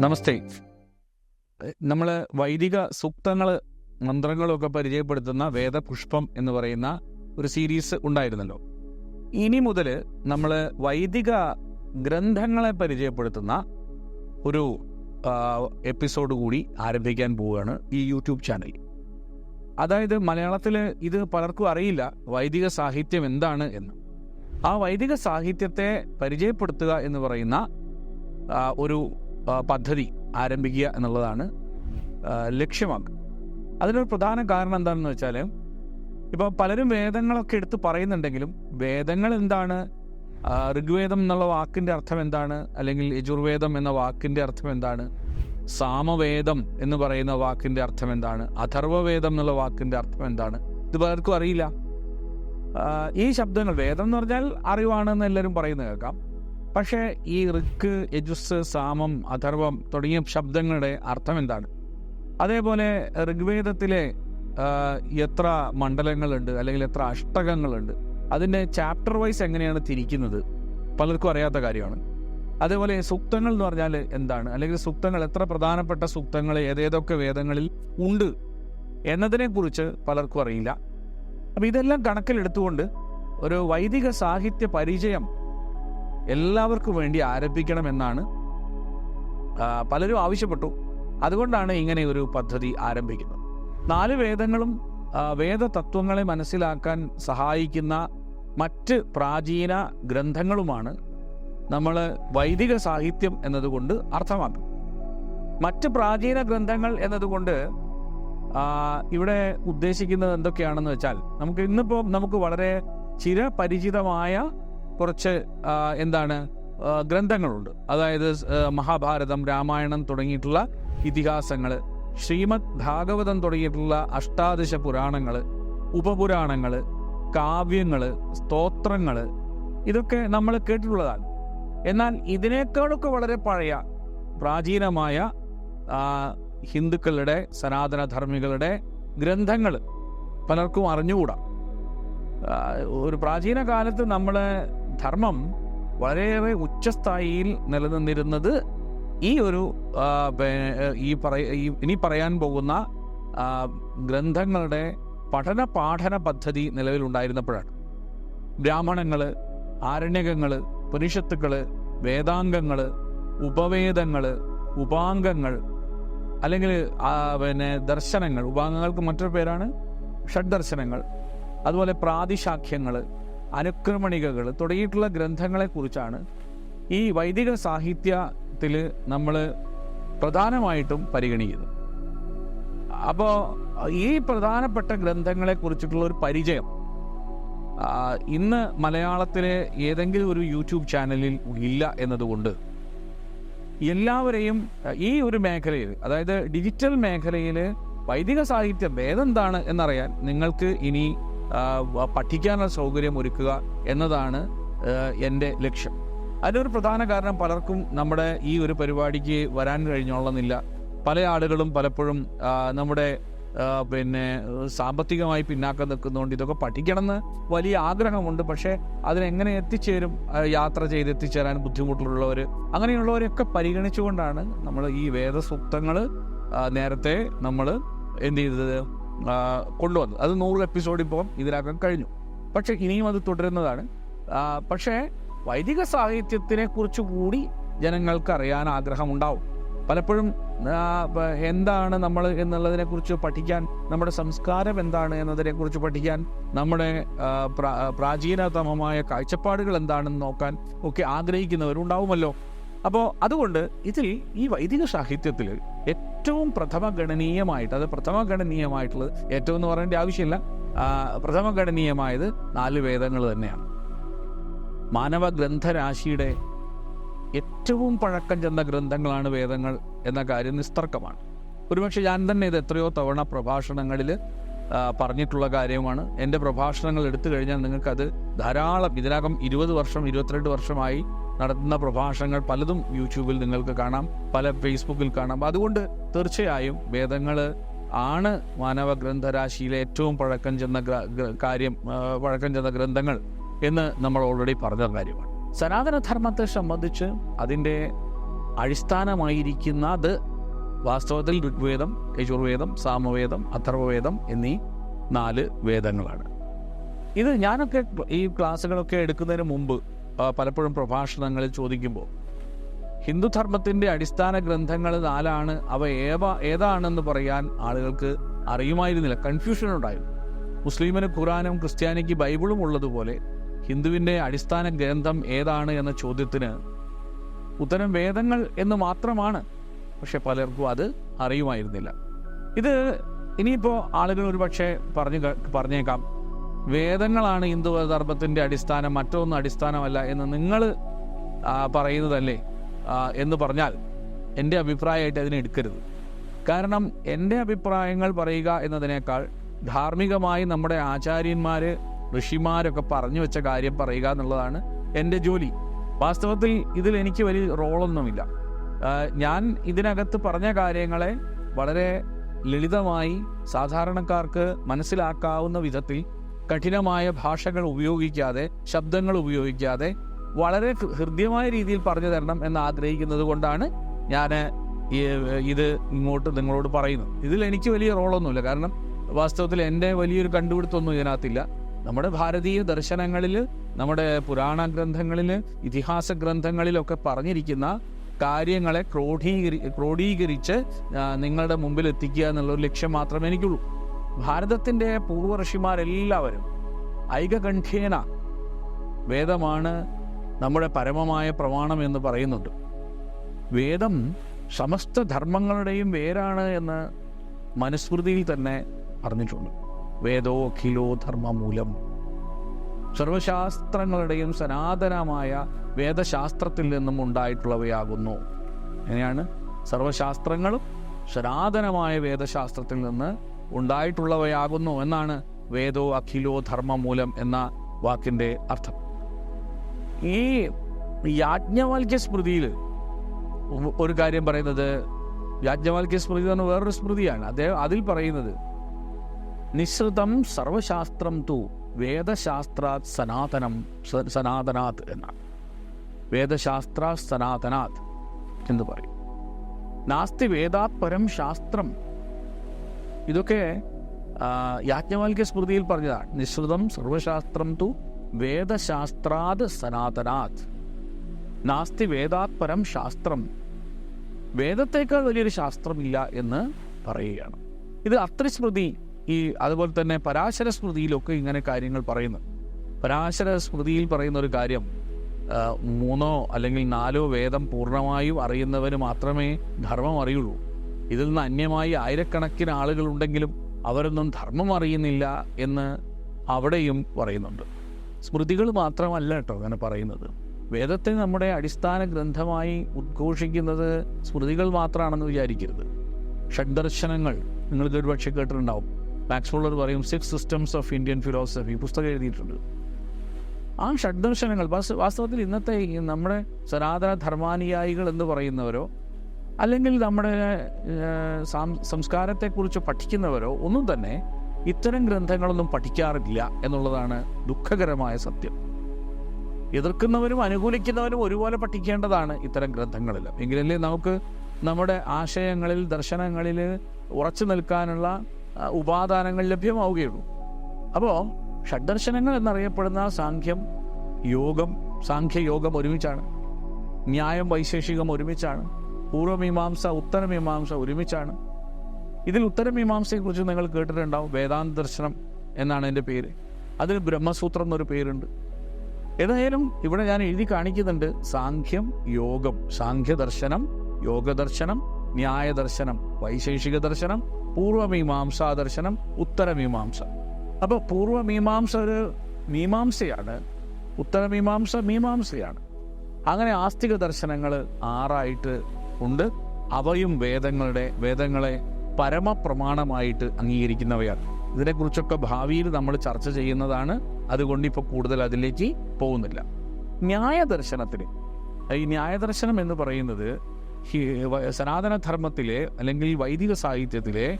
നമസ്തേ. നമ്മൾ വൈദിക സൂക്തങ്ങൾ മന്ത്രങ്ങളൊക്കെ പരിചയപ്പെടുത്തുന്ന വേദപുഷ്പം എന്ന് പറയുന്ന ഒരു സീരീസ് ഉണ്ടായിരുന്നല്ലോ. ഇനി മുതൽ നമ്മൾ വൈദിക ഗ്രന്ഥങ്ങളെ പരിചയപ്പെടുത്തുന്ന ഒരു എപ്പിസോഡ് കൂടി ആരംഭിക്കാൻ പോവുകയാണ് ഈ യൂട്യൂബ് ചാനൽ. അതായത് മലയാളത്തിൽ ഇത് പലർക്കും അറിയില്ല വൈദിക സാഹിത്യം എന്താണ് എന്ന്. ആ വൈദിക സാഹിത്യത്തെ പരിചയപ്പെടുത്തുക എന്ന് പറയുന്ന ഒരു പദ്ധതി ആരംഭിക്കുക എന്നുള്ളതാണ് ലക്ഷ്യമാക്കുക അതിനൊരു പ്രധാന കാരണം എന്താണെന്ന് വെച്ചാൽ ഇപ്പോൾ പലരും വേദങ്ങളൊക്കെ എടുത്ത് പറയുന്നുണ്ടെങ്കിലും വേദങ്ങൾ എന്താണ്? ഋഗ്വേദം എന്നുള്ള വാക്കിന്റെ അർത്ഥം എന്താണ്? അല്ലെങ്കിൽ യജുർവേദം എന്ന വാക്കിന്റെ അർത്ഥം എന്താണ്? സാമവേദം എന്ന് പറയുന്ന വാക്കിന്റെ അർത്ഥം എന്താണ്? അഥർവവേദം എന്നുള്ള വാക്കിന്റെ അർത്ഥം എന്താണ്? ഇത് പലർക്കും അറിയില്ല. ഈ ശബ്ദങ്ങൾ വേദം എന്ന് പറഞ്ഞാൽ അറിവാണെന്ന് എല്ലാവരും പറയുന്നത് കേൾക്കാം. പക്ഷേ ഈ ഋക്ക് യജുസ് സാമം അഥർവം തുടങ്ങിയ ശബ്ദങ്ങളുടെ അർത്ഥം എന്താണ് അതേപോലെ ഋഗ്വേദത്തിലെ എത്ര മണ്ഡലങ്ങളുണ്ട് അല്ലെങ്കിൽ എത്ര അഷ്ടകങ്ങളുണ്ട് അതിന്റെ ചാപ്റ്റർ വൈസ് എങ്ങനെയാണ് തിരിക്കുന്നത്? പലർക്കും അറിയാത്ത കാര്യമാണ്. അതേപോലെ സൂക്തങ്ങൾ എന്ന് പറഞ്ഞാൽ എന്താണ്? അല്ലെങ്കിൽ സൂക്തങ്ങൾ എത്ര പ്രധാനപ്പെട്ട സൂക്തങ്ങൾ ഏതേതൊക്കെ വേദങ്ങളിൽ ഉണ്ട് എന്നതിനെക്കുറിച്ച് പലർക്കും അറിയില്ല. അപ്പം ഇതെല്ലാം കണക്കിലെടുത്തുകൊണ്ട് ഒരു വൈദിക സാഹിത്യ പരിചയം എല്ലാവർക്കും വേണ്ടി ആരംഭിക്കണമെന്നാണ് പലരും ആവശ്യപ്പെട്ടു. അതുകൊണ്ടാണ് ഇങ്ങനെ ഒരു പദ്ധതി ആരംഭിക്കുന്നത്. നാല് വേദങ്ങളും വേദ തത്വങ്ങളെ മനസ്സിലാക്കാൻ സഹായിക്കുന്ന മറ്റ് പ്രാചീന ഗ്രന്ഥങ്ങളുമാണ് നമ്മൾ വൈദിക സാഹിത്യം എന്നതുകൊണ്ട് അർത്ഥമാക്കുന്നത്. മറ്റ് പ്രാചീന ഗ്രന്ഥങ്ങൾ എന്നതുകൊണ്ട് ഇവിടെ ഉദ്ദേശിക്കുന്നത് എന്തൊക്കെയാണെന്ന് വെച്ചാൽ നമുക്ക് ഇന്നിപ്പോൾ നമുക്ക് വളരെ ചിരപരിചിതമായ കുറച്ച് എന്താണ് ഗ്രന്ഥങ്ങളുണ്ട്. അതായത് മഹാഭാരതം രാമായണം തുടങ്ങിയിട്ടുള്ള ഇതിഹാസങ്ങൾ ശ്രീമദ് ഭാഗവതം തുടങ്ങിയിട്ടുള്ള അഷ്ടാദശ പുരാണങ്ങൾ ഉപപുരാണങ്ങൾ കാവ്യങ്ങൾ സ്തോത്രങ്ങൾ ഇതൊക്കെ നമ്മൾ കേട്ടിട്ടുള്ളതാണ്. എന്നാൽ ഇതിനേക്കാളൊക്കെ വളരെ പഴയ പ്രാചീനമായ ഹിന്ദുക്കളുടെ ഹിന്ദുക്കളുടെ സനാതനധർമ്മികളുടെ ഗ്രന്ഥങ്ങൾ പലർക്കും അറിഞ്ഞുകൂടാ. ഒരു പ്രാചീന കാലത്ത് നമ്മളെ ധർമ്മം വളരെയേറെ ഉച്ചസ്ഥായിയിൽ നിലനിന്നിരുന്നത് ഈ ഒരു ഈ പറയ ഇനി പറയാൻ പോകുന്ന ഗ്രന്ഥങ്ങളുടെ പഠന പാഠന പദ്ധതി നിലവിലുണ്ടായിരുന്നപ്പോഴാണ് ബ്രാഹ്മണങ്ങൾ ആരണ്യകങ്ങൾ ഉപനിഷത്തുക്കൾ വേദാംഗങ്ങൾ ഉപവേദങ്ങൾ ഉപാംഗങ്ങൾ അല്ലെങ്കിൽ പിന്നെ ദർശനങ്ങൾ ഉപാംഗങ്ങൾക്ക് മറ്റൊരു പേരാണ് ഷഡ്ദർശനങ്ങൾ അതുപോലെ പ്രാതിശാഖ്യങ്ങൾ അനുക്രമണികകൾ തുടങ്ങിയിട്ടുള്ള ഗ്രന്ഥങ്ങളെക്കുറിച്ചാണ് ഈ വൈദിക സാഹിത്യത്തിൽ നമ്മൾ പ്രധാനമായിട്ടും പരിഗണിക്കുന്നത്. അപ്പോൾ ഈ പ്രധാനപ്പെട്ട ഗ്രന്ഥങ്ങളെ കുറിച്ചിട്ടുള്ള ഒരു പരിചയം ഇന്ന് മലയാളത്തിലെ ഏതെങ്കിലും ഒരു യൂട്യൂബ് ചാനലിൽ ഇല്ല എന്നതുകൊണ്ട് എല്ലാവരെയും ഈ ഒരു മേഖലയിൽ അതായത് ഡിജിറ്റൽ മേഖലയിൽ വൈദിക സാഹിത്യം ഏതെന്താണ് എന്നറിയാൻ നിങ്ങൾക്ക് ഇനി പഠിക്കാനുള്ള സൗകര്യം ഒരുക്കുക എന്നതാണ് എന്റെ ലക്ഷ്യം. അതിനൊരു പ്രധാന കാരണം പലർക്കും നമ്മുടെ ഈ ഒരു പരിപാടിക്ക് വരാൻ കഴിഞ്ഞോളന്നില്ല. പല ആളുകളും പലപ്പോഴും നമ്മുടെ പിന്നെ സാമ്പത്തികമായി പിന്നാക്കം നിൽക്കുന്നതുകൊണ്ട് ഇതൊക്കെ പഠിക്കണമെന്ന് വലിയ ആഗ്രഹമുണ്ട്. പക്ഷേ അതിനെങ്ങനെ എത്തിച്ചേരും? യാത്ര ചെയ്ത് എത്തിച്ചേരാൻ ബുദ്ധിമുട്ടുള്ളവർ അങ്ങനെയുള്ളവരെയൊക്കെ പരിഗണിച്ചുകൊണ്ടാണ് നമ്മൾ ഈ വേദസൂക്തങ്ങൾ നേരത്തെ നമ്മൾ എന്ത് ചെയ്തത്? ആ, കൊണ്ടുവന്നത്. അത് നൂറ് എപ്പിസോഡ് ഇപ്പോൾ ഇതിനകം കഴിഞ്ഞു. പക്ഷെ ഇനിയും അത് തുടരുന്നതാണ്. പക്ഷേ വൈദിക സാഹിത്യത്തിനെ കുറിച്ച് കൂടി ജനങ്ങൾക്ക് അറിയാൻ ആഗ്രഹമുണ്ടാവും. പലപ്പോഴും എന്താണ് നമ്മൾ എന്നുള്ളതിനെ കുറിച്ച് പഠിക്കാൻ നമ്മുടെ സംസ്കാരം എന്താണ് എന്നതിനെ കുറിച്ച് പഠിക്കാൻ നമ്മുടെ പ്രാചീനതമമായ കാഴ്ചപ്പാടുകൾ എന്താണെന്ന് നോക്കാൻ ഒക്കെ ആഗ്രഹിക്കുന്നവരുണ്ടാവുമല്ലോ. അപ്പോൾ അതുകൊണ്ട് ഇതിൽ ഈ വൈദിക സാഹിത്യത്തിൽ ഏറ്റവും പ്രഥമ പ്രഥമഗണനീയമായിട്ട് അത് പ്രഥമഗണനീയമായിട്ടുള്ളത് ഏറ്റവും എന്ന് പറയേണ്ട ആവശ്യമില്ല. പ്രഥമ പ്രഥമഗണനീയമായത് നാല് വേദങ്ങൾ തന്നെയാണ്. മാനവ ഗ്രന്ഥരാശിയുടെ ഏറ്റവും പഴക്കം ചെന്ന ഗ്രന്ഥങ്ങളാണ് വേദങ്ങൾ എന്ന കാര്യം നിസ്തർക്കമാണ്. ഒരുപക്ഷെ ഞാൻ തന്നെ ഇത് എത്രയോ തവണ പ്രഭാഷണങ്ങളിൽ പറഞ്ഞിട്ടുള്ള കാര്യമാണ്. എന്റെ പ്രഭാഷണങ്ങൾ എടുത്തു കഴിഞ്ഞാൽ നിങ്ങൾക്കത് ധാരാളം ഇതിനകം ഇരുപത് വർഷം ഇരുപത്തിരണ്ട് വർഷമായി നടത്തുന്ന പ്രഭാഷണങ്ങൾ പലതും യൂട്യൂബിൽ നിങ്ങൾക്ക് കാണാം പല ഫേസ്ബുക്കിൽ കാണാം. അതുകൊണ്ട് തീർച്ചയായും വേദങ്ങൾ ആണ് മാനവ ഗ്രന്ഥരാശിയിലെ ഏറ്റവും പഴക്കം ചെന്ന കാര്യം പഴക്കം ചെന്ന ഗ്രന്ഥങ്ങൾ എന്ന് നമ്മൾ ഓൾറെഡി പറഞ്ഞ കാര്യമാണ്. സനാതനധർമ്മത്തെ സംബന്ധിച്ച് അതിന്റെ അടിസ്ഥാനമായിരിക്കുന്നത് വാസ്തവത്തിൽ ഋഗ്വേദം യജുർവേദം സാമവേദം അഥർവവേദം എന്നീ നാല് വേദങ്ങളാണ്. ഇത് ഞാനൊക്കെ ഈ ക്ലാസ്സുകളൊക്കെ എടുക്കുന്നതിന് മുമ്പ് പലപ്പോഴും പ്രഭാഷണങ്ങളിൽ ചോദിക്കുമ്പോൾ ഹിന്ദുധർമ്മത്തിന്റെ അടിസ്ഥാന ഗ്രന്ഥങ്ങൾ നാലാണ് അവ ഏവ ഏതാണെന്ന് പറയാൻ ആളുകൾക്ക് അറിയുമായിരുന്നില്ല കൺഫ്യൂഷൻ ഉണ്ടായിരുന്നു. മുസ്ലിമിന് ഖുറാനും ക്രിസ്ത്യാനിക്ക് ബൈബിളും ഉള്ളതുപോലെ ഹിന്ദുവിന്റെ അടിസ്ഥാന ഗ്രന്ഥം ഏതാണ് എന്ന ചോദ്യത്തിന് ഉത്തരം വേദങ്ങൾ എന്ന് മാത്രമാണ്. പക്ഷെ പലർക്കും അത് അറിയുമായിരുന്നില്ല. ഇത് ഇനിയിപ്പോൾ ആളുകൾ ഒരുപക്ഷെ പറഞ്ഞു പറഞ്ഞേക്കാം. വേദങ്ങളാണ് ഹിന്ദു ധർമ്മത്തിന്റെ അടിസ്ഥാനം മറ്റൊന്നും അടിസ്ഥാനമല്ല എന്ന് നിങ്ങൾ പറയുന്നതല്ലേ? എന്ന് പറഞ്ഞാൽ എന്റെ അഭിപ്രായമായിട്ട് അതിനെ എടുക്കരുത്. കാരണം എന്റെ അഭിപ്രായങ്ങൾ പറയുക എന്നതിനേക്കാൾ ധാർമ്മികമായി നമ്മുടെ ആചാര്യന്മാർ ഋഷിമാരൊക്കെ പറഞ്ഞു വെച്ച കാര്യം പറയുക എന്നുള്ളതാണ് എന്റെ ജോലി. വാസ്തവത്തിൽ ഇതിൽ എനിക്ക് വലിയ റോളൊന്നുമില്ല. ഞാൻ ഇതിനകത്ത് പറഞ്ഞ കാര്യങ്ങളെ വളരെ ലളിതമായി സാധാരണക്കാർക്ക് മനസ്സിലാക്കാവുന്ന വിധത്തിൽ കഠിനമായ ഭാഷകൾ ഉപയോഗിക്കാതെ ശബ്ദങ്ങൾ ഉപയോഗിക്കാതെ വളരെ ഹൃദ്യമായ രീതിയിൽ പറഞ്ഞു തരണം എന്ന് ആഗ്രഹിക്കുന്നത് കൊണ്ടാണ് ഞാൻ ഇത് ഇങ്ങോട്ട് നിങ്ങളോട് പറയുന്നത്. ഇതിൽ എനിക്ക് വലിയ റോളൊന്നുമില്ല കാരണം വാസ്തവത്തിൽ എന്റെ വലിയൊരു കണ്ടുപിടുത്തമൊന്നും ഇതിനകത്തില്ല. നമ്മുടെ ഭാരതീയ ദർശനങ്ങളിൽ നമ്മുടെ പുരാണ ഗ്രന്ഥങ്ങളിൽ ഇതിഹാസ ഗ്രന്ഥങ്ങളിലൊക്കെ പറഞ്ഞിരിക്കുന്ന കാര്യങ്ങളെ ക്രോഡീകരി ക്രോഡീകരിച്ച് നിങ്ങളുടെ മുമ്പിൽ എത്തിക്കുക എന്നുള്ളൊരു ലക്ഷ്യം മാത്രമേ എനിക്കുള്ളൂ. ഭാരതത്തിന്റെ പൂർവ ഋഷിമാരെല്ലാവരും ഐകകണ്ഠേന വേദമാണ് നമ്മുടെ പരമമായ പ്രമാണം എന്ന് പറയുന്നുണ്ട്. വേദം സമസ്ത ധർമ്മങ്ങളുടെയും വേരാണ് എന്ന് മനുസ്മൃതിയിൽ തന്നെ പറഞ്ഞിട്ടുണ്ട്. വേദോ അഖിലോ ധർമ്മമൂലം. സർവശാസ്ത്രങ്ങളുടെയും സനാതനമായ വേദശാസ്ത്രത്തിൽ നിന്നും ഉണ്ടായിട്ടുള്ളവയാകുന്നു. അങ്ങനെയാണ് സർവശാസ്ത്രങ്ങളും സനാതനമായ വേദശാസ്ത്രത്തിൽ നിന്ന് ഉണ്ടായിട്ടുള്ളവയാകുന്നു എന്നാണ് വേദോ അഖിലോ ധർമ്മമൂലം എന്ന വാക്കിന്റെ അർത്ഥം. ഈ യാജ്ഞവാൽക്യ സ്മൃതിയിൽ ഒരു കാര്യം പറയുന്നത് യാജ്ഞവാൽക്യ സ്മൃതി എന്ന് വേറൊരു സ്മൃതിയാണ്. അദ്ദേഹം അതിൽ പറയുന്നത് നിശ്രിതം സർവശാസ്ത്രം തു വേദശാസ്ത്രാത് സനാതനം സനാതനാത് എന്നാണ്. വേദശാസ്ത്ര സനാതനാത് എന്ന് പറയും. നാസ്തി വേദാത്പരം ശാസ്ത്രം ഇതൊക്കെ യാജ്ഞവാൽക്യ സ്മൃതിയിൽ പറഞ്ഞതാണ് നിശ്രിതം സർവശാസ്ത്രം തു വേദശാസ്ത്രാത് സനാതനാത്. നാസ്തി വേദാത്പരം ശാസ്ത്രം. വേദത്തേക്കാൾ വലിയൊരു ശാസ്ത്രമില്ല എന്ന് പറയുകയാണ്. ഇത് അത്രിസ്മൃതി ഈ അതുപോലെ തന്നെ പരാശര സ്മൃതിയിലൊക്കെ ഇങ്ങനെ കാര്യങ്ങൾ പറയുന്നു. പരാശര സ്മൃതിയിൽ പറയുന്ന ഒരു കാര്യം മൂന്നോ അല്ലെങ്കിൽ നാലോ വേദം പൂർണമായും അറിയുന്നവന് മാത്രമേ ധർമ്മം അറിയുള്ളൂ. ഇതിൽ നിന്ന് അന്യമായി ആയിരക്കണക്കിന് ആളുകളുണ്ടെങ്കിലും അവരൊന്നും ധർമ്മം അറിയുന്നില്ല എന്ന് അവിടെയും പറയുന്നുണ്ട്. സ്മൃതികൾ മാത്രമല്ല കേട്ടോ അങ്ങനെ പറയുന്നത്. വേദത്തെ നമ്മുടെ അടിസ്ഥാന ഗ്രന്ഥമായി ഉദ്ഘോഷിക്കുന്നത് സ്മൃതികൾ മാത്രമാണെന്ന് വിചാരിക്കരുത്. ഷഡ്ദർശനങ്ങൾ നിങ്ങൾക്ക് ഒരു പക്ഷേ കേട്ടിട്ടുണ്ടാവും. മാക്സ് ഫോളർ പറയും six systems of Indian philosophy പുസ്തകം എഴുതിയിട്ടുണ്ട്. ആ ഷഡ്ദർശനങ്ങൾ വാസ്ത- വാസ്തവത്തിൽ ഇന്നത്തെ നമ്മുടെ സനാതന ധർമാനുയായികൾ എന്ന് പറയുന്നവരോ അല്ലെങ്കിൽ നമ്മുടെ സംസ്കാരത്തെക്കുറിച്ച് പഠിക്കുന്നവരോ ഒന്നും തന്നെ ഇത്തരം ഗ്രന്ഥങ്ങളൊന്നും പഠിക്കാറില്ല എന്നുള്ളതാണ് ദുഃഖകരമായ സത്യം. എതിർക്കുന്നവരും അനുകൂലിക്കുന്നവരും ഒരുപോലെ പഠിക്കേണ്ടതാണ് ഇത്തരം ഗ്രന്ഥങ്ങളിൽ. എങ്കിലല്ലേ നമുക്ക് നമ്മുടെ ആശയങ്ങളിൽ ദർശനങ്ങളിൽ ഉറച്ചു നിൽക്കാനുള്ള ഉപാദാനങ്ങൾ ലഭ്യമാവുകയുള്ളൂ. അപ്പോൾ ഷഡ്ദർശനങ്ങൾ എന്നറിയപ്പെടുന്ന സാഖ്യം യോഗം സാഖ്യയോഗം ഒരുമിച്ചാണ്. ന്യായം വൈശേഷികം ഒരുമിച്ചാണ്. പൂർവമീമാംസ ഉത്തരമീമാംസ ഒരുമിച്ചാണ്. ഇതിൽ ഉത്തരമീമാംസയെക്കുറിച്ച് നിങ്ങൾ കേട്ടിട്ടുണ്ടാവും. വേദാന്ത ദർശനം എന്നാണ് എന്റെ പേര്. അതിൽ ബ്രഹ്മസൂത്രം എന്നൊരു പേരുണ്ട്. ഏതായാലും ഇവിടെ ഞാൻ എഴുതി കാണിക്കുന്നുണ്ട്. സാഖ്യം യോഗം. സാഖ്യദർശനം യോഗദർശനം ന്യായദർശനം വൈശേഷിക ദർശനം പൂർവമീമാംസാ ദർശനം ഉത്തരമീമാംസ. അപ്പോൾ പൂർവമീമാംസ ഒരു മീമാംസയാണ്. ഉത്തരമീമാംസ മീമാംസയാണ്. അങ്ങനെ ആസ്തിക ദർശനങ്ങൾ ആറായിട്ട് ഉണ്ട്. അവയും വേദങ്ങളുടെ വേദങ്ങളെ പരമപ്രമാണമായിട്ട് അംഗീകരിക്കുന്നവയാണ്. ഇതിനെക്കുറിച്ചൊക്കെ ഭാവിയിൽ നമ്മൾ ചർച്ച ചെയ്യുന്നതാണ്. അതുകൊണ്ട് ഇപ്പോൾ കൂടുതൽ അതിലേക്ക് പോകുന്നില്ല. ന്യായദർശനത്തിന്. ഈ ന്യായദർശനം എന്ന് പറയുന്നത് സനാതനധർമ്മത്തിലെ അല്ലെങ്കിൽ വൈദിക സാഹിത്യത്തിലെ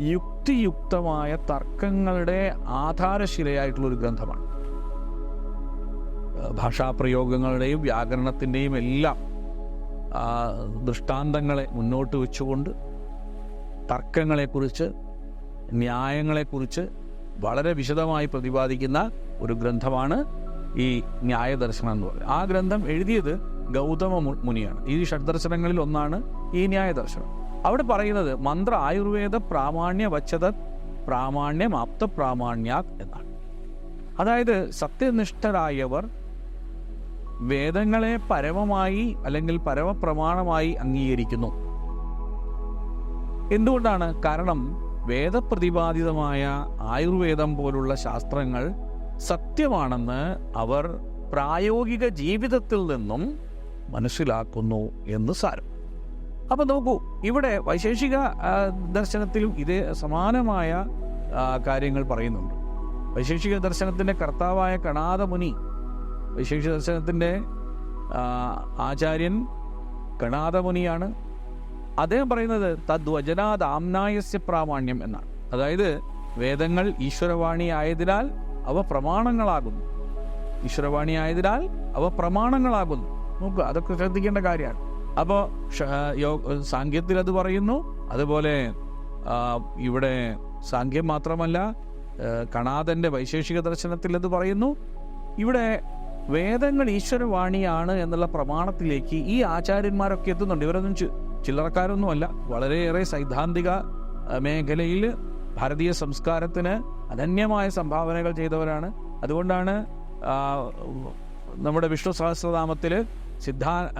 യുക്തിയുക്തമായ തർക്കങ്ങളുടെ ആധാരശിലയായിട്ടുള്ള ഒരു ഗ്രന്ഥമാണ്. ഭാഷാപ്രയോഗങ്ങളുടെയും വ്യാകരണത്തിന്റെയും എല്ലാം ദൃഷ്ടാന്തങ്ങളെ മുന്നോട്ട് വെച്ചുകൊണ്ട് തർക്കങ്ങളെക്കുറിച്ച് ന്യായങ്ങളെക്കുറിച്ച് വളരെ വിശദമായി പ്രതിപാദിക്കുന്ന ഒരു ഗ്രന്ഥമാണ് ഈ ന്യായദർശനം എന്ന് പറയുന്നത്. ആ ഗ്രന്ഥം എഴുതിയത് ഗൗതമ മുനിയാണ്. ഈ ഷഡ്ദർശനങ്ങളിൽ ഒന്നാണ് ഈ ന്യായദർശനം. അവിടെ പറയുന്നത് മന്ത്ര ആയുർവേദ പ്രാമാണ്യ വച്ചത പ്രാമാണ്യം ആപ്ത പ്രാമാണ്യാത് എന്നാണ്. അതായത് സത്യനിഷ്ഠരായവർ വേദങ്ങളെ പരമമായി അല്ലെങ്കിൽ പരമപ്രമാണമായി അംഗീകരിക്കുന്നു. എന്തുകൊണ്ടാണ്? കാരണം വേദപ്രതിപാദിതമായ ആയുർവേദം പോലുള്ള ശാസ്ത്രങ്ങൾ സത്യമാണെന്ന് അവർ പ്രായോഗിക ജീവിതത്തിൽ നിന്നും മനസ്സിലാക്കുന്നു എന്ന് സാരം. അപ്പം നോക്കൂ ഇവിടെ വൈശേഷിക ദർശനത്തിലും ഇതേ സമാനമായ കാര്യങ്ങൾ പറയുന്നുണ്ട്. വൈശേഷിക ദർശനത്തിന്റെ കർത്താവായ കണാദ മുനി വൈശേഷിക ദർശനത്തിന്റെ ആചാര്യൻ കണാദ മുനിയാണ് അദ്ദേഹം പറയുന്നത് തദ്വചനാത് ആംനായസ്യ പ്രാമാണ്യം എന്നാണ്. അതായത് വേദങ്ങൾ ഈശ്വരവാണി ആയതിനാൽ അവ പ്രമാണങ്ങളാകുന്നു. ഈശ്വരവാണി ആയതിനാൽ അവ പ്രമാണങ്ങളാകുന്നു. നോക്കുക അതൊക്കെ ശ്രദ്ധിക്കേണ്ട കാര്യമാണ്. അപ്പോൾ സാങ്കേത്തിൽ അത് പറയുന്നു. അതുപോലെ ഇവിടെ സാങ്ക്യം മാത്രമല്ല കണാദന്റെ വൈശേഷിക ദർശനത്തിൽ അത് പറയുന്നു. ഇവിടെ വേദങ്ങൾ ഈശ്വരവാണിയാണ് എന്നുള്ള പ്രമാണത്തിലേക്ക് ഈ ആചാര്യന്മാരൊക്കെ എത്തുന്നുണ്ട്. ഇവരൊന്നും ചില്ലറക്കാരൊന്നും ചില്ലറക്കാരൊന്നുമല്ല. വളരെയേറെ സൈദ്ധാന്തിക മേഖലയിൽ ഭാരതീയ സംസ്കാരത്തിന് അനന്യമായ സംഭാവനകൾ ചെയ്തവരാണ്. അതുകൊണ്ടാണ് നമ്മുടെ വിഷ്ണു സഹസ്രനാമത്തിൽ സിദ്ധാ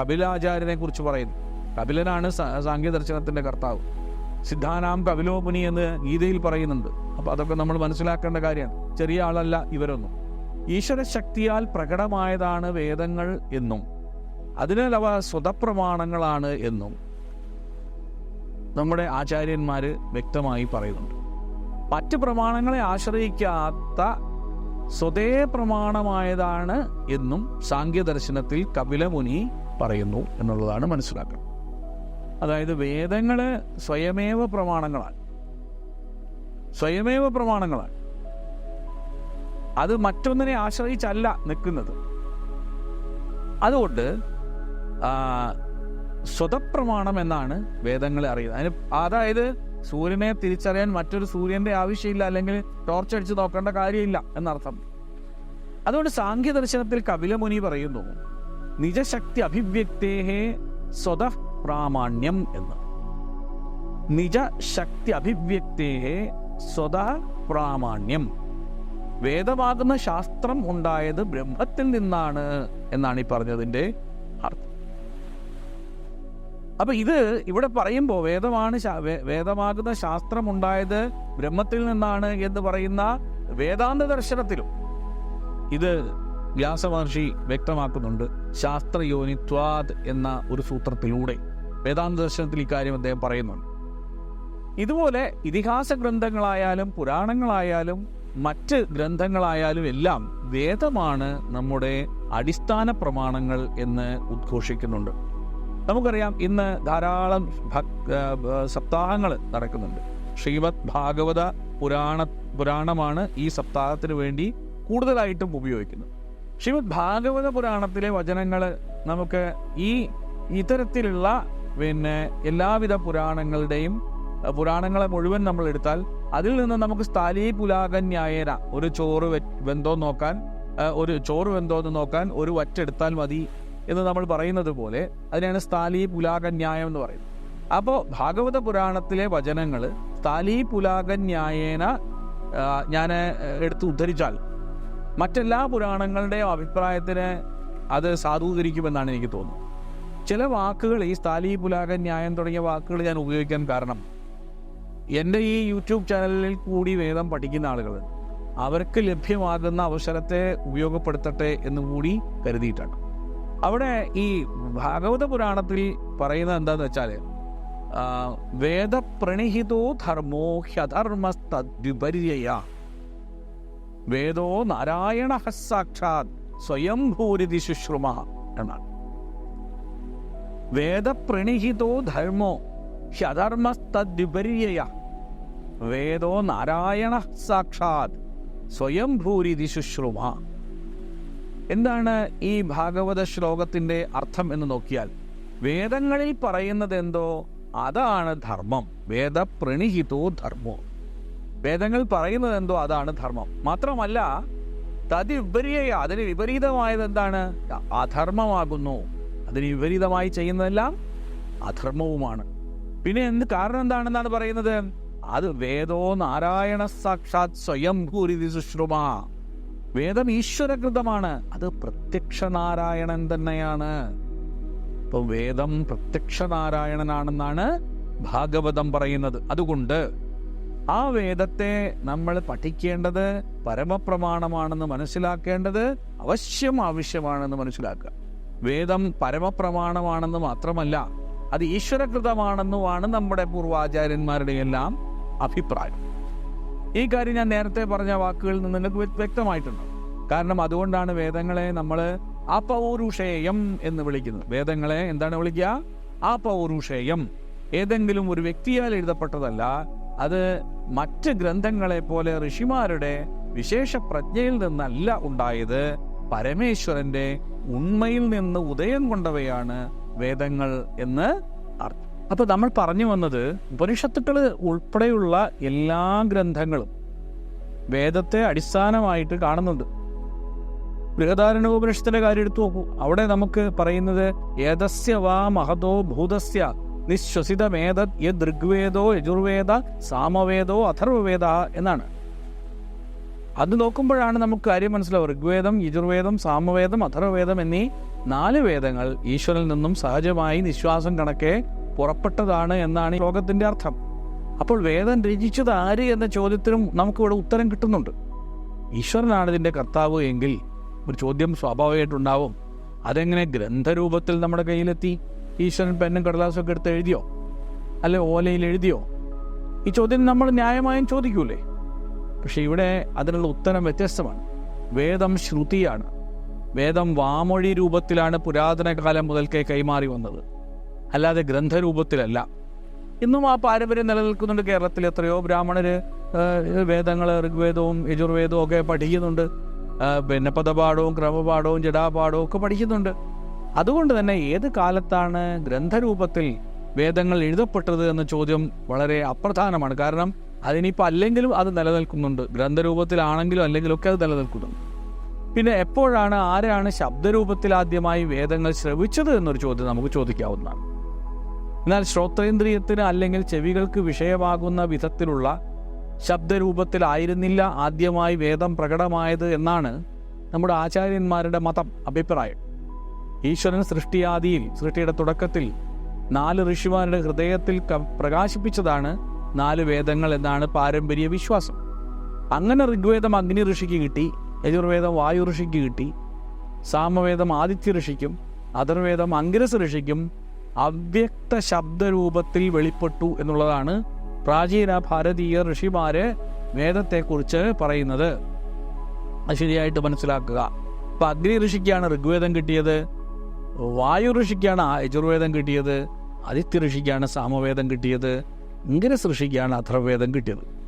കപിലാചാര്യനെ കുറിച്ച് പറയുന്നു. കപിലനാണ് സാങ്കേ ദർശനത്തിന്റെ കർത്താവ്. സിദ്ധാനാം കപിലോപുനി എന്ന് ഗീതയിൽ പറയുന്നുണ്ട്. അപ്പോൾ അതൊക്കെ നമ്മൾ മനസ്സിലാക്കേണ്ട കാര്യമാണ്. ചെറിയ ആളല്ല ഇവരൊന്നും. ഈശ്വര ശക്തിയാൽ പ്രകടമായതാണ് വേദങ്ങൾ എന്നും. അതിനാൽ അവ സ്വതപ്രമാണങ്ങളാണ് എന്നും നമ്മുടെ ആചാര്യന്മാർ വ്യക്തമായി പറയുന്നുണ്ട്. മറ്റ് പ്രമാണങ്ങളെ ആശ്രയിക്കാത്ത സ്വതേ പ്രമാണമായതാണ് എന്നും സാങ്കേദർശനത്തിൽ കപിലമുനി പറയുന്നു എന്നുള്ളതാണ് മനസ്സിലാക്കുന്നത്. അതായത് വേദങ്ങൾ സ്വയമേവ പ്രമാണങ്ങളാണ് സ്വയമേവ പ്രമാണങ്ങളാണ് അത് മറ്റൊന്നിനെ ആശ്രയിച്ചല്ല നിൽക്കുന്നത്. അതുകൊണ്ട് സ്വതപ്രമാണം എന്നാണ് വേദങ്ങളെ അറിയുന്നത്. അതിന് അതായത് സൂര്യനെ തിരിച്ചറിയാൻ മറ്റൊരു സൂര്യന്റെ ആവശ്യമില്ല അല്ലെങ്കിൽ ടോർച്ച് അടിച്ച് നോക്കേണ്ട കാര്യമില്ല എന്നർത്ഥം. അതുകൊണ്ട് സാങ്കേ ദർശനത്തിൽ കപിലമുനി പറയുന്നു നിജശക്തി അഭിവ്യക്തേഹേ സ്വത പ്രാമാണ്യം എന്ന്. നിജശക്തി അഭിവ്യക്തേഹേ സ്വത പ്രാമാണ്യം വേദമാകുന്ന ശാസ്ത്രം ഉണ്ടായത് ബ്രഹ്മത്തിൽ നിന്നാണ് എന്നാണ് ഈ പറഞ്ഞതിന്റെ അർത്ഥം. അപ്പൊ ഇത് ഇവിടെ പറയുമ്പോൾ വേദമാണ് വേദമാകുന്ന ശാസ്ത്രം ഉണ്ടായത് ബ്രഹ്മത്തിൽ നിന്നാണ് എന്ന് പറയുന്ന വേദാന്ത ദർശനത്തിലും ഇത് വ്യാസമഹർഷി വ്യക്തമാക്കുന്നുണ്ട്. ശാസ്ത്രയോനിത്വാദ് എന്ന ഒരു സൂത്രത്തിലൂടെ വേദാന്ത ദർശനത്തിൽ ഇക്കാര്യം അദ്ദേഹം പറയുന്നുണ്ട്. ഇതുപോലെ ഇതിഹാസ ഗ്രന്ഥങ്ങളായാലും പുരാണങ്ങളായാലും മറ്റ് ഗ്രന്ഥങ്ങളായാലും എല്ലാം വേദമാണ് നമ്മുടെ അടിസ്ഥാന പ്രമാണങ്ങൾ എന്ന് ഉദ്ഘോഷിക്കുന്നുണ്ട്. നമുക്കറിയാം ഇന്ന് ധാരാളം സപ്താഹങ്ങൾ നടക്കുന്നുണ്ട്. ശ്രീമദ് ഭാഗവത പുരാണ പുരാണമാണ് ഈ സപ്താഹത്തിന് വേണ്ടി കൂടുതലായിട്ടും ഉപയോഗിക്കുന്നത്. ശ്രീമദ് ഭാഗവത പുരാണത്തിലെ വചനങ്ങൾ നമുക്ക് ഈ ഇത്തരത്തിലുള്ള പിന്നെ എല്ലാവിധ പുരാണങ്ങളുടെയും പുരാണങ്ങളെ മുഴുവൻ നമ്മൾ എടുത്താൽ അതിൽ നിന്ന് നമുക്ക് സ്ഥലീ പുലാകൻ ന്യായേന ഒരു ചോറ് വെന്തോ നോക്കാൻ ഒരു ചോറ് വെന്തോ എന്ന് നോക്കാൻ ഒരു വറ്റെടുത്താൽ മതി എന്ന് നമ്മൾ പറയുന്നത് പോലെ അതിനാണ് സ്ഥാലീ പുലാകൻ ന്യായം എന്ന് പറയുന്നത്. അപ്പോൾ ഭാഗവത പുരാണത്തിലെ വചനങ്ങൾ സ്ഥാലീ പുലാകൻ ന്യായേന ഞാൻ എടുത്ത് ഉദ്ധരിച്ചാൽ മറ്റെല്ലാ പുരാണങ്ങളുടെയും അഭിപ്രായത്തിന് അത് സാധൂകരിക്കുമെന്നാണ് എനിക്ക് തോന്നുന്നത്. ചില വാക്കുകൾ ഈ സ്ഥാലീ പുലാകൻ ന്യായം തുടങ്ങിയ വാക്കുകൾ ഞാൻ ഉപയോഗിക്കാൻ കാരണം എന്റെ ഈ യൂട്യൂബ് ചാനലിൽ കൂടി വേദം പഠിക്കുന്ന ആളുകൾ അവർക്ക് ലഭ്യമാകുന്ന അവസരത്തെ ഉപയോഗപ്പെടുത്തട്ടെ എന്ന് കൂടി കരുതിയിട്ടാണ്. അവിടെ ഈ ഭാഗവത പുരാണത്തിൽ പറയുന്നത് എന്താന്ന് വെച്ചാൽ വേദപ്രണിഹിതോ ധർമ്മോ ഹ്യധർമ്മസ്തദ്വിപര്യ വേദോ നാരായണ സാക്ഷാത് സ്വയം ഭൂരിതി ശുശ്രുമ എന്നാണ്. വേദപ്രണിഹിതോ ധർമ്മോ ഹ്യധർമ്മസ്തദ്വിപര്യ വേദോ നാരായണ സാക്ഷാത്. സ്വയം ഭൂരിതി ശുശ്രുമ എന്താണ് ഈ ഭാഗവത ശ്ലോകത്തിന്റെ അർത്ഥം എന്ന് നോക്കിയാൽ വേദങ്ങളിൽ പറയുന്നത് എന്തോ അതാണ് ധർമ്മം. വേദപ്രണിഹിതോ ധർമ്മോ. വേദങ്ങൾ പറയുന്നത് എന്തോ അതാണ് ധർമ്മം. മാത്രമല്ല തദ്വിപരീയ അതിന് വിപരീതമായത് എന്താണ് അധർമ്മമാകുന്നു. അതിന് വിപരീതമായി ചെയ്യുന്നതെല്ലാം അധർമ്മവുമാണ്. പിന്നെ എന്ത് കാരണം എന്താണെന്നാണ് പറയുന്നത്? അത് വേദോ നാരായണ സാക്ഷാത് സ്വയം സുശ്രുമ വേദം ഈശ്വരകൃതമാണ്. അത് പ്രത്യക്ഷ നാരായണൻ തന്നെയാണ്. ഇപ്പൊ വേദം പ്രത്യക്ഷ നാരായണനാണെന്നാണ് ഭാഗവതം പറയുന്നത്. അതുകൊണ്ട് ആ വേദത്തെ നമ്മൾ പഠിക്കേണ്ടത് പരമപ്രമാണമാണെന്ന് മനസ്സിലാക്കേണ്ടത് അവശ്യം ആവശ്യമാണെന്ന് മനസ്സിലാക്കുക. വേദം പരമപ്രമാണമാണെന്ന് മാത്രമല്ല അത് ഈശ്വരകൃതമാണെന്നുമാണ് നമ്മുടെ പൂർവാചാര്യന്മാരുടെ എല്ലാം അഭിപ്രായം. ഈ കാര്യം ഞാൻ നേരത്തെ പറഞ്ഞ വാക്കുകളിൽ നിന്ന് നിങ്ങൾക്ക് വ്യക്തമായിട്ടുണ്ട്. കാരണം അതുകൊണ്ടാണ് വേദങ്ങളെ നമ്മൾ അപൗരുഷേയം എന്ന് വിളിക്കുന്നത്. വേദങ്ങളെ എന്താണ് വിളിക്കുക? അപൗരുഷേയം. ഏതെങ്കിലും ഒരു വ്യക്തിയാൽ എഴുതപ്പെട്ടതല്ല അത് മറ്റ് ഗ്രന്ഥങ്ങളെ പോലെ ഋഷിമാരുടെ വിശേഷ പ്രജ്ഞയിൽ നിന്നല്ല ഉണ്ടായത്. പരമേശ്വരന്റെ ഉണ്മയിൽ നിന്ന് ഉദയം കൊണ്ടവയാണ് വേദങ്ങൾ എന്ന് അർത്ഥം അപ്പൊ നമ്മൾ പറഞ്ഞു വന്നത് ഉപനിഷത്തുക്കൾ ഉൾപ്പെടെയുള്ള എല്ലാ ഗ്രന്ഥങ്ങളും വേദത്തെ അടിസ്ഥാനമായിട്ട് കാണുന്നുണ്ട്. ബൃഹദാരണ ഉപനിഷത്തിന്റെ കാര്യം എടുത്തു നോക്കൂ. അവിടെ നമുക്ക് പറയുന്നത് ഏതസ്യ വാ മഹതോ ഭൂതസ്യ നിശ്വസിതമേത യത് ഋഗ്വേദോ യജുർവേദ സാമവേദോ അഥർവവേദ എന്നാണ്. അത് നോക്കുമ്പോഴാണ് നമുക്ക് കാര്യം മനസ്സിലാവുക. ഋഗ്വേദം യജുർവേദം സാമവേദം അഥർവവേദം എന്നീ നാല് വേദങ്ങൾ ഈശ്വരനിൽ നിന്നും സഹജമായി നിശ്വാസം കണക്കെ പുറപ്പെട്ടതാണ് എന്നാണ് ഈ ശ്ലോകത്തിന്റെ അർത്ഥം. അപ്പോൾ വേദം രചിച്ചത് ആര് എന്ന ചോദ്യത്തിനും നമുക്കിവിടെ ഉത്തരം കിട്ടുന്നുണ്ട്. ഈശ്വരനാണ് ഇതിന്റെ കർത്താവ് എങ്കിൽ ഒരു ചോദ്യം സ്വാഭാവികമായിട്ടുണ്ടാവും. അതെങ്ങനെ ഗ്രന്ഥരൂപത്തിൽ നമ്മുടെ കയ്യിലെത്തി? ഈശ്വരൻ പെന്നും കടലാസൊക്കെ എടുത്ത് എഴുതിയോ? അല്ലെ ഓലയിൽ എഴുതിയോ? ഈ ചോദ്യം നമ്മൾ ന്യായമായും ചോദിക്കൂലേ? പക്ഷെ ഇവിടെ അതിനുള്ള ഉത്തരം വ്യത്യസ്തമാണ്. വേദം ശ്രുതിയാണ്. വേദം വാമൊഴി രൂപത്തിലാണ് പുരാതന കാലം മുതൽക്കേ കൈമാറി വന്നത്. അല്ലാതെ ഗ്രന്ഥരൂപത്തിലല്ല. ഇന്നും ആ പാരമ്പര്യം നിലനിൽക്കുന്നുണ്ട് കേരളത്തിൽ എത്രയോ ബ്രാഹ്മണര് വേദങ്ങൾ ഋഗ്വേദവും യജുർവേദവും ഒക്കെ പഠിക്കുന്നുണ്ട്. പിന്നെ പദപാഠവും ക്രമപാഠവും ജഡാപാഠവും ഒക്കെ പഠിക്കുന്നുണ്ട്. അതുകൊണ്ട് തന്നെ ഏത് കാലത്താണ് ഗ്രന്ഥരൂപത്തിൽ വേദങ്ങൾ എഴുതപ്പെട്ടത് എന്ന ചോദ്യം വളരെ അപ്രധാനമാണ്. കാരണം അതിനിപ്പോൾ അല്ലെങ്കിലും അത് നിലനിൽക്കുന്നുണ്ട്. ഗ്രന്ഥരൂപത്തിലാണെങ്കിലും അല്ലെങ്കിലും ഒക്കെ അത് നിലനിൽക്കുന്നുണ്ട്. പിന്നെ എപ്പോഴാണ് ആരാണ് ശബ്ദരൂപത്തിൽ ആദ്യമായി വേദങ്ങൾ ശ്രവിച്ചത് എന്നൊരു ചോദ്യം നമുക്ക് ചോദിക്കാവുന്നതാണ്. എന്നാൽ ശ്രോത്രേന്ദ്രിയത്തിന് അല്ലെങ്കിൽ ചെവികൾക്ക് വിഷയമാകുന്ന വിധത്തിലുള്ള ശബ്ദരൂപത്തിലായിരുന്നില്ല ആദ്യമായി വേദം പ്രകടമായത് എന്നാണ് നമ്മുടെ ആചാര്യന്മാരുടെ മതം അഭിപ്രായം. ഈശ്വരൻ സൃഷ്ടിയാദിയിൽ സൃഷ്ടിയുടെ തുടക്കത്തിൽ നാല് ഋഷിമാരുടെ ഹൃദയത്തിൽ പ്രകാശിപ്പിച്ചതാണ് നാല് വേദങ്ങൾ എന്നാണ് പാരമ്പര്യ വിശ്വാസം. അങ്ങനെ ഋഗ്വേദം അഗ്നി ഋഷിക്ക് കിട്ടി യജുർവേദം വായു ഋഷിക്ക് കിട്ടി സാമവേദം ആദിത്യ ഋഷിക്കും അഥർവേദം അങ്കിരസ് ഋഷിക്കും അവ്യക്ത ശബ്ദരൂപത്തിൽ വെളിപ്പെട്ടു എന്നുള്ളതാണ് പ്രാചീന ഭാരതീയ ഋഷിമാര് വേദത്തെക്കുറിച്ച് പറയുന്നത്. ശരിയായിട്ട് മനസ്സിലാക്കുക. അപ്പൊ അഗ്നി ഋഷിക്കാണ് ഋഗ്വേദം കിട്ടിയത് വായു ഋഷിക്കാണ് യജുർവേദം കിട്ടിയത് ആദിത്യ ഋഷിക്കാണ് സാമവേദം കിട്ടിയത് ഇംഗരസ് ഋഷിക്കാണ് അഥർവേദം കിട്ടിയത്.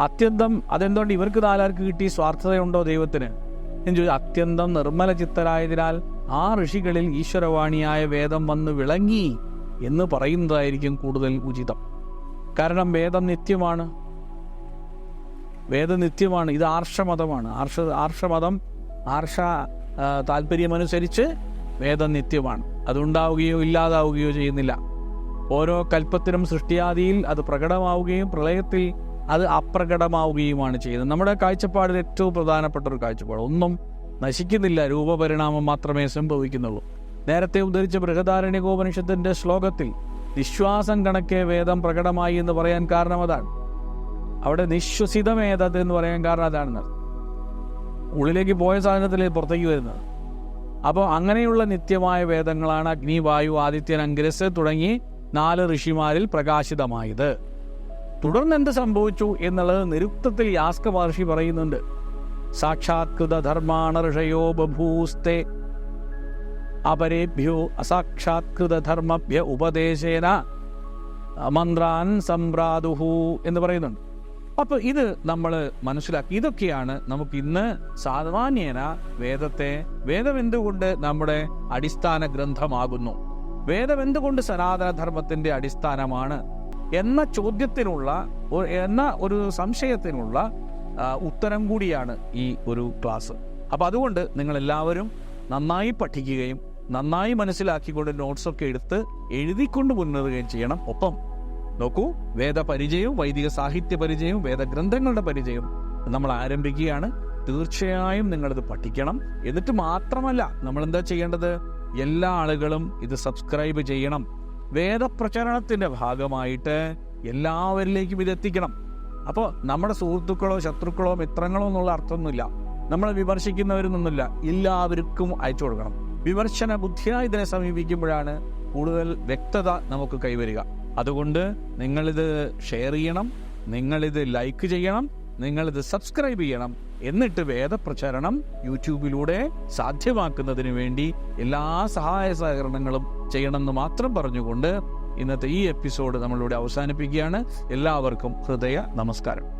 അത്യന്തം അതെന്തുകൊണ്ട് ഇവർക്ക് നാലാർക്ക് കിട്ടി? സ്വാർത്ഥതയുണ്ടോ ദൈവത്തിന്? എന്ന് ചോദിച്ചു. അത്യന്തം നിർമ്മല ചിത്തരായതിനാൽ ആ ഋഷികളിൽ ഈശ്വരവാണിയായ വേദം വന്ന് വിളങ്ങി എന്ന് പറയുന്നതായിരിക്കും കൂടുതൽ ഉചിതം. കാരണം വേദം നിത്യമാണ്. വേദം നിത്യമാണ്. ഇത് ആർഷമതമാണ്. ആർഷ ആർഷമതം ആർഷ താല്പര്യമനുസരിച്ച് വേദം നിത്യമാണ്. അതുണ്ടാവുകയോ ഇല്ലാതാവുകയോ ചെയ്യുന്നില്ല. ഓരോ കൽപ്പത്തിനും സൃഷ്ടിയാദിയിൽ അത് പ്രകടമാവുകയും പ്രളയത്തിൽ അത് അപ്രകടമാവുകയുമാണ് ചെയ്യുന്നത്. നമ്മുടെ കാഴ്ചപ്പാടിൽ ഏറ്റവും പ്രധാനപ്പെട്ട ഒരു കാഴ്ചപ്പാട്. ഒന്നും നശിക്കുന്നില്ല. രൂപപരിണാമം മാത്രമേ സംഭവിക്കുന്നുള്ളൂ. നേരത്തെ ഉദ്ധരിച്ച ബൃഹദാരണ്യകോപനിഷത്തിന്റെ ശ്ലോകത്തിൽ നിശ്വാസം കണക്കെ വേദം പ്രകടമായി എന്ന് പറയാൻ കാരണം അതാണ് അവിടെ നിശ്വസിതമേതത് എന്ന് പറയാൻ കാരണം അതാണ് ഉള്ളിലേക്ക് പോയ സാധനത്തിൽ പുറത്തേക്ക് വരുന്നത്. അപ്പോൾ അങ്ങനെയുള്ള നിത്യമായ വേദങ്ങളാണ് അഗ്നി വായു ആദിത്യൻ അങ്കിരസ് തുടങ്ങി നാല് ഋഷിമാരിൽ പ്രകാശിതമായത്. തുടർന്ന് എന്ത് സംഭവിച്ചു എന്നുള്ളത് നിരുക്തത്തിൽ യാസ്ക മഹർഷി പറയുന്നുണ്ട്. സാക്ഷാത്കൃത ബഭൂസ്തേ അപരേഭ്യോ അസാക്ഷാത്കൃത ധർമ്മഭ്യ ഉപദേശേന മന്ത്രാൻ സംപ്രാദുഹു എന്ന് പറയുന്നുണ്ട്. അപ്പോൾ ഇത് നമ്മൾ മനസ്സിലാക്കി. ഇതൊക്കെയാണ് നമുക്ക് ഇന്ന് സാമാന്യേന വേദത്തെ വേദം എന്തുകൊണ്ട് നമ്മുടെ അടിസ്ഥാന ഗ്രന്ഥമാകുന്നു? വേദം എന്തുകൊണ്ട് സനാതനധർമ്മത്തിന്റെ അടിസ്ഥാനമാണ്? എന്ന ചോദ്യത്തിനുള്ള എന്ന ഒരു സംശയത്തിനുള്ള ഉത്തരം കൂടിയാണ് ഈ ഒരു ക്ലാസ്. അപ്പോൾ അതുകൊണ്ട് നിങ്ങളെല്ലാവരും നന്നായി പഠിക്കുകയും നന്നായി മനസ്സിലാക്കിക്കൊണ്ട് നോട്ട്സൊക്കെ എടുത്ത് എഴുതിക്കൊണ്ട് മുന്നേറുകയും ചെയ്യണം. ഒപ്പം നോക്കൂ വേദപരിചയവും വൈദിക സാഹിത്യ പരിചയവും വേദഗ്രന്ഥങ്ങളുടെ പരിചയവും നമ്മൾ ആരംഭിക്കുകയാണ്. തീർച്ചയായും നിങ്ങളിത് പഠിക്കണം. എന്നിട്ട് മാത്രമല്ല നമ്മൾ എന്താ ചെയ്യേണ്ടത്? എല്ലാ ആളുകളും ഇത് സബ്സ്ക്രൈബ് ചെയ്യണം. വേദപ്രചരണത്തിന്റെ ഭാഗമായിട്ട് എല്ലാവരിലേക്കും ഇത് എത്തിക്കണം. അപ്പോൾ നമ്മുടെ സുഹൃത്തുക്കളോ ശത്രുക്കളോ മിത്രങ്ങളോ എന്നുള്ള അർത്ഥമൊന്നുമില്ല. നമ്മളെ വിമർശിക്കുന്നവരൊന്നുമില്ല എല്ലാവർക്കും അയച്ചു കൊടുക്കണം. വിമർശന ബുദ്ധിയായി ഇതിനെ സമീപിക്കുമ്പോഴാണ് കൂടുതൽ വ്യക്തത നമുക്ക് കൈവരിക. അതുകൊണ്ട് നിങ്ങളിത് ഷെയർ ചെയ്യണം നിങ്ങളിത് ലൈക്ക് ചെയ്യണം നിങ്ങളിത് സബ്സ്ക്രൈബ് ചെയ്യണം. എന്നിട്ട് വേദപ്രചരണം യൂട്യൂബിലൂടെ സാധ്യമാക്കുന്നതിന് വേണ്ടി എല്ലാ സഹായ സഹകരണങ്ങളും ചെയ്യണമെന്ന് മാത്രം പറഞ്ഞുകൊണ്ട് ഇന്നത്തെ ഈ എപ്പിസോഡ് നമ്മളിവിടെ അവസാനിപ്പിക്കുകയാണ്. എല്ലാവർക്കും ഹൃദയ നമസ്കാരം.